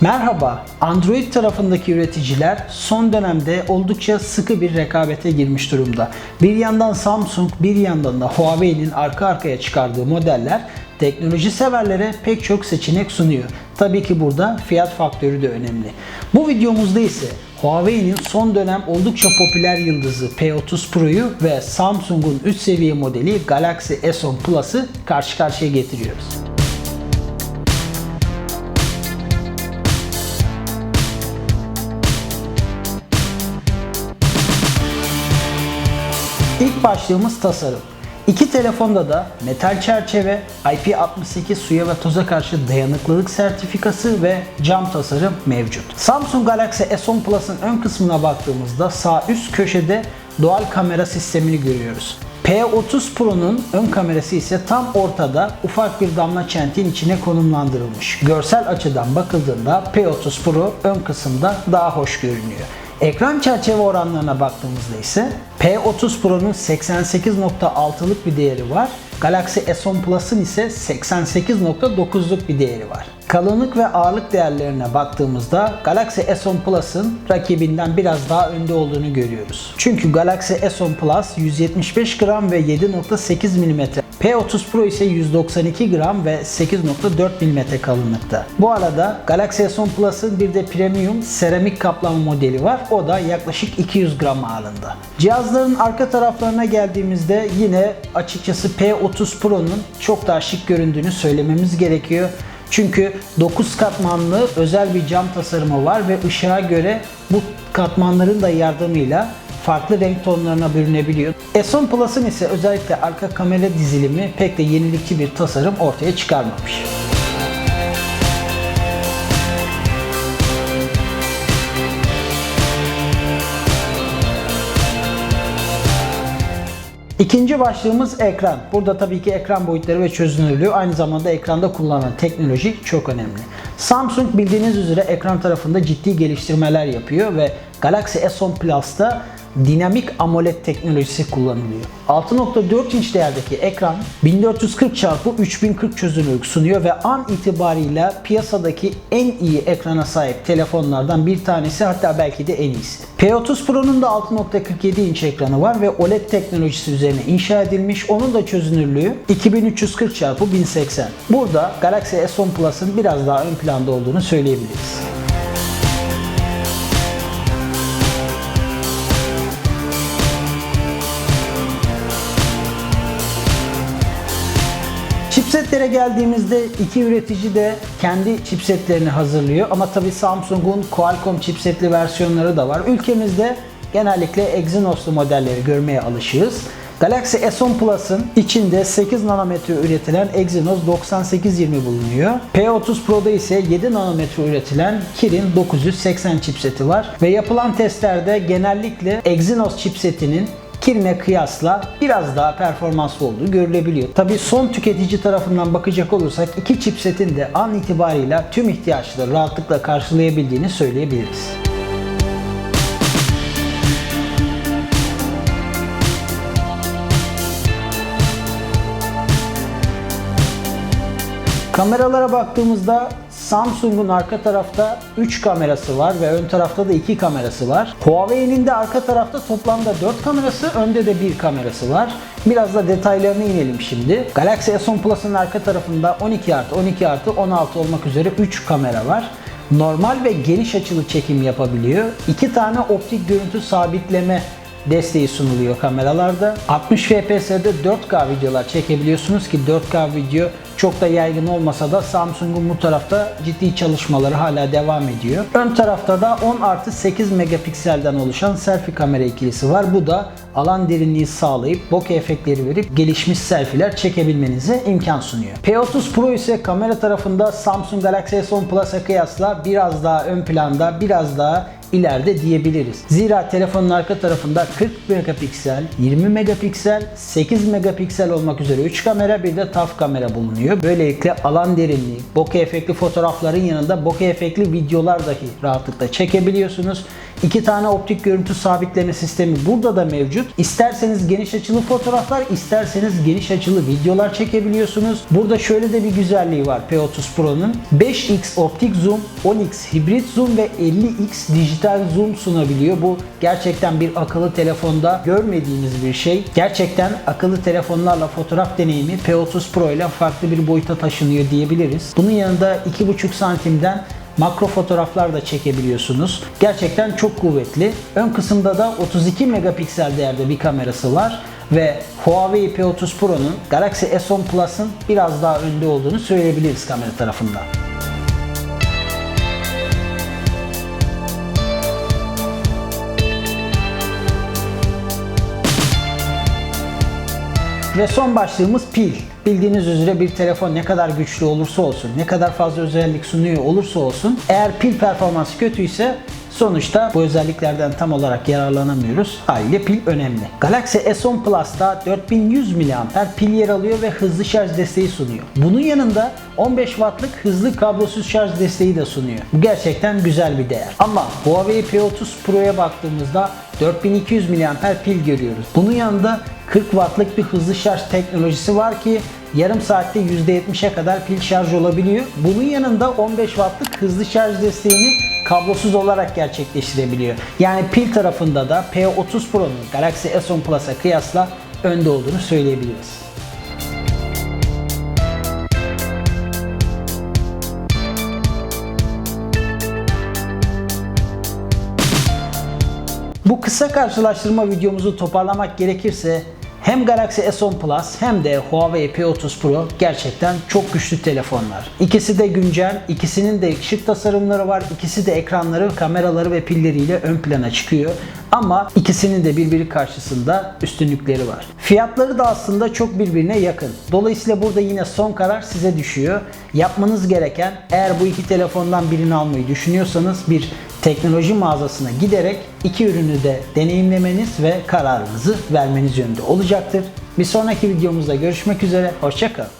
Merhaba, Android tarafındaki üreticiler son dönemde oldukça sıkı bir rekabete girmiş durumda. Bir yandan Samsung, bir yandan da Huawei'nin arka arkaya çıkardığı modeller teknoloji severlere pek çok seçenek sunuyor. Tabii ki burada fiyat faktörü de önemli. Bu videomuzda ise Huawei'nin son dönem oldukça popüler yıldızı P30 Pro'yu ve Samsung'un üst seviye modeli Galaxy S10 Plus'ı karşı karşıya getiriyoruz. İlk başlığımız tasarım. İki telefonda da metal çerçeve, IP68 suya ve toza karşı dayanıklılık sertifikası ve cam tasarım mevcut. Samsung Galaxy S10 Plus'ın ön kısmına baktığımızda sağ üst köşede dual kamera sistemini görüyoruz. P30 Pro'nun ön kamerası ise tam ortada ufak bir damla çentin içine konumlandırılmış. Görsel açıdan bakıldığında P30 Pro ön kısımda daha hoş görünüyor. Ekran çerçeve oranlarına baktığımızda ise P30 Pro'nun 88.6'lık bir değeri var. Galaxy S10 Plus'ın ise 88.9'luk bir değeri var. Kalınlık ve ağırlık değerlerine baktığımızda Galaxy S10 Plus'ın rakibinden biraz daha önde olduğunu görüyoruz. Çünkü Galaxy S10 Plus 175 gram ve 7.8 mm. P30 Pro ise 192 gram ve 8.4 mm kalınlıkta. Bu arada Galaxy S10 Plus'ın bir de premium seramik kaplama modeli var. O da yaklaşık 200 gram ağırlığında. Cihazların arka taraflarına geldiğimizde yine açıkçası P30 Pro'nun çok daha şık göründüğünü söylememiz gerekiyor. Çünkü 9 katmanlı özel bir cam tasarımı var ve ışığa göre bu katmanların da yardımıyla farklı renk tonlarına bürünebiliyor. S10 Plus'ın ise özellikle arka kamera dizilimi pek de yenilikçi bir tasarım ortaya çıkarmamış. İkinci başlığımız ekran. Burada tabii ki ekran boyutları ve çözünürlüğü aynı zamanda ekranda kullanılan teknoloji çok önemli. Samsung bildiğiniz üzere ekran tarafında ciddi geliştirmeler yapıyor ve Galaxy S10 Plus'ta dinamik AMOLED teknolojisi kullanılıyor. 6.4 inç değerdeki ekran 1440 x 3040 çözünürlük sunuyor ve an itibarıyla piyasadaki en iyi ekrana sahip telefonlardan bir tanesi hatta belki de en iyisi. P30 Pro'nun da 6.47 inç ekranı var ve OLED teknolojisi üzerine inşa edilmiş. Onun da çözünürlüğü 2340 x 1080. Burada Galaxy S10 Plus'ın biraz daha ön planda olduğunu söyleyebiliriz. Chipsetlere geldiğimizde iki üretici de kendi chipsetlerini hazırlıyor. Ama tabi Samsung'un Qualcomm chipsetli versiyonları da var. Ülkemizde genellikle Exynos'lu modelleri görmeye alışığız. Galaxy S10 Plus'ın içinde 8 nanometre üretilen Exynos 9820 bulunuyor. P30 Pro'da ise 7 nanometre üretilen Kirin 980 chipseti var. Ve yapılan testlerde genellikle Exynos chipsetinin Kirin'e kıyasla biraz daha performanslı olduğu görülebiliyor. Tabi son tüketici tarafından bakacak olursak iki chipsetin de an itibarıyla tüm ihtiyaçları rahatlıkla karşılayabildiğini söyleyebiliriz. Kameralara baktığımızda Samsung'un arka tarafta 3 kamerası var ve ön tarafta da 2 kamerası var. Huawei'nin de arka tarafta toplamda 4 kamerası, önde de 1 kamerası var. Biraz da detaylarına inelim şimdi. Galaxy S10 Plus'ın arka tarafında 12 artı 12 artı 16 olmak üzere 3 kamera var. Normal ve geniş açılı çekim yapabiliyor. 2 tane optik görüntü sabitleme desteği sunuluyor kameralarda. 60 FPS'de 4K videolar çekebiliyorsunuz ki 4K video çok da yaygın olmasa da Samsung'un bu tarafta ciddi çalışmaları hala devam ediyor. Ön tarafta da 10 artı 8 megapikselden oluşan selfie kamera ikilisi var. Bu da alan derinliği sağlayıp bokeh efektleri verip gelişmiş selfie'ler çekebilmenize imkan sunuyor. P30 Pro ise kamera tarafında Samsung Galaxy S10 Plus'a kıyasla biraz daha ön planda, biraz daha ileride diyebiliriz. Zira telefonun arka tarafında 40 megapiksel, 20 megapiksel, 8 megapiksel olmak üzere 3 kamera bir de TAF kamera bulunuyor. Böylelikle alan derinliği, bokeh efektli fotoğrafların yanında bokeh efektli videolar dahi rahatlıkla çekebiliyorsunuz. İki tane optik görüntü sabitleme sistemi burada da mevcut. İsterseniz geniş açılı fotoğraflar, isterseniz geniş açılı videolar çekebiliyorsunuz. Burada şöyle de bir güzelliği var P30 Pro'nun. 5x optik zoom, 10x hibrit zoom ve 50x dijital zoom sunabiliyor. Bu gerçekten bir akıllı telefonda görmediğiniz bir şey. Gerçekten akıllı telefonlarla fotoğraf deneyimi P30 Pro ile farklı bir boyuta taşınıyor diyebiliriz. Bunun yanında 2,5 santimden makro fotoğraflar da çekebiliyorsunuz. Gerçekten çok kuvvetli. Ön kısımda da 32 megapiksel değerde bir kamerası var ve Huawei P30 Pro'nun Galaxy S10 Plus'ın biraz daha önde olduğunu söyleyebiliriz kamera tarafından. Ve son başlığımız pil. Bildiğiniz üzere bir telefon ne kadar güçlü olursa olsun, ne kadar fazla özellik sunuyor olursa olsun, eğer pil performansı kötüyse sonuçta bu özelliklerden tam olarak yararlanamıyoruz. Haliyle pil önemli. Galaxy S10 Plus'ta 4100 mAh pil yer alıyor ve hızlı şarj desteği sunuyor. Bunun yanında 15 wattlık hızlı kablosuz şarj desteği de sunuyor. Bu gerçekten güzel bir değer. Ama Huawei P30 Pro'ya baktığımızda 4200 mAh pil görüyoruz. Bunun yanında 40 wattlık bir hızlı şarj teknolojisi var ki yarım saatte %70'e kadar pil şarj olabiliyor. Bunun yanında 15 wattlık hızlı şarj desteğini kablosuz olarak gerçekleştirebiliyor. Yani pil tarafında da P30 Pro'nun Galaxy S10 Plus'a kıyasla önde olduğunu söyleyebiliriz. Bu kısa karşılaştırma videomuzu toparlamak gerekirse hem Galaxy S10 Plus hem de Huawei P30 Pro gerçekten çok güçlü telefonlar. İkisi de güncel, ikisinin de şık tasarımları var, ikisi de ekranları, kameraları ve pilleriyle ön plana çıkıyor. Ama ikisinin de birbiri karşısında üstünlükleri var. Fiyatları da aslında çok birbirine yakın. Dolayısıyla burada yine son karar size düşüyor. Yapmanız gereken eğer bu iki telefondan birini almayı düşünüyorsanız bir teknoloji mağazasına giderek iki ürünü de deneyimlemeniz ve kararınızı vermeniz yönünde olacaktır. Bir sonraki videomuzda görüşmek üzere. Hoşçakalın.